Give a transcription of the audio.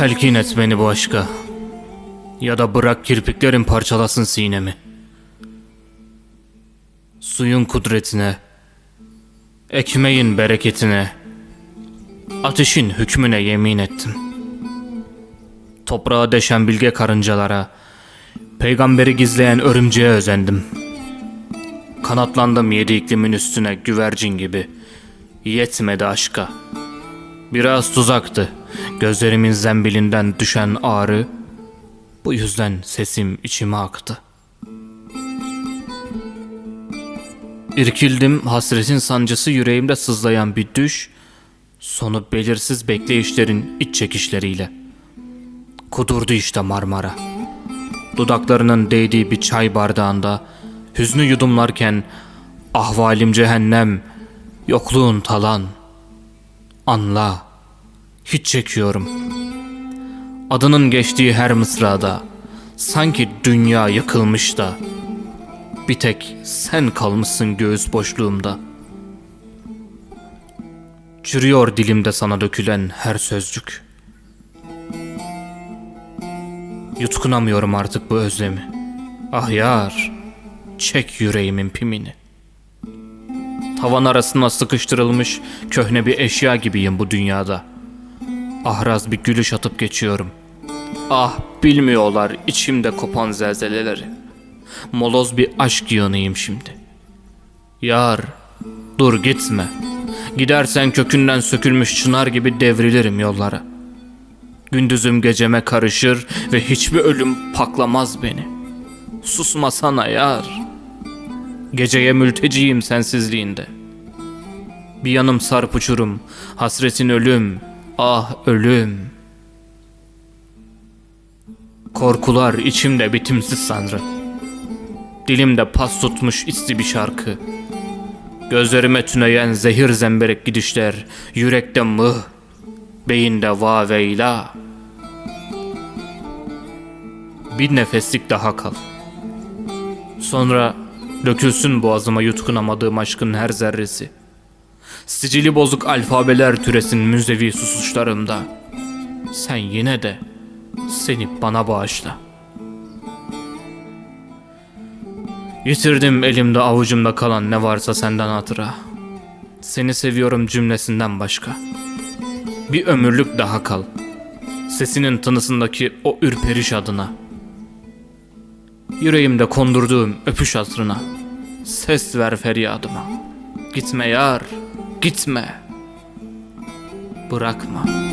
Telkin et beni bu aşka. Ya da bırak kirpiklerin parçalasın sinemi. Suyun kudretine, ekmeğin bereketine, ateşin hükmüne yemin ettim. Toprağa deşen bilge karıncalara, peygamberi gizleyen örümceğe özendim. Kanatlandım yedi iklimin üstüne güvercin gibi. Yetmedi aşka. Biraz tuzaktı. Gözlerimin zembilinden düşen ağrı. Bu yüzden sesim içime aktı. İrkildim hasretin sancısı yüreğimde sızlayan bir düş. Sonu belirsiz bekleyişlerin iç çekişleriyle. Kudurdu işte Marmara. Dudaklarının değdiği bir çay bardağında hüznü yudumlarken ahvalim cehennem, yokluğun talan. Anla, hiç çekiyorum. Adının geçtiği her mısrada sanki dünya yıkılmış da bir tek sen kalmışsın göğüs boşluğumda. Çürüyor dilimde sana dökülen her sözcük. Yutkunamıyorum artık bu özlemi. Ah yar, çek yüreğimin pimini. Tavan arasına sıkıştırılmış köhne bir eşya gibiyim bu dünyada. Ahraz bir gülüş atıp geçiyorum. Ah bilmiyorlar içimde kopan zelzeleleri. Moloz bir aşk yığınıyım şimdi. Yar, dur gitme. Gidersen kökünden sökülmüş çınar gibi devrilirim yollara. Gündüzüm geceme karışır ve hiçbir ölüm paklamaz beni. Susmasana yar. Geceye mülteciyim sensizliğinde. Bir yanım sarp uçurum, hasretin ölüm, ah ölüm. Korkular içimde bitimsiz sanrı. Dilimde pas tutmuş isti bir şarkı. Gözlerime tüneyen zehir zemberek gidişler, yürekte mıh, beyinde vaveyla. Bir nefeslik daha kal. Sonra dökülsün boğazıma yutkunamadığım aşkın her zerresi. Sicili bozuk alfabeler türesin müzevi susuşlarımda. Sen yine de seni bana bağışla. Yitirdim elimde avucumda kalan ne varsa senden hatıra. Seni seviyorum cümlesinden başka. Bir ömürlük daha kal. Sesinin tınısındaki o ürperiş adına. Yüreğimde kondurduğum öpüş hatırına. Ses ver feryadıma. Gitme yar, gitme. Bırakma.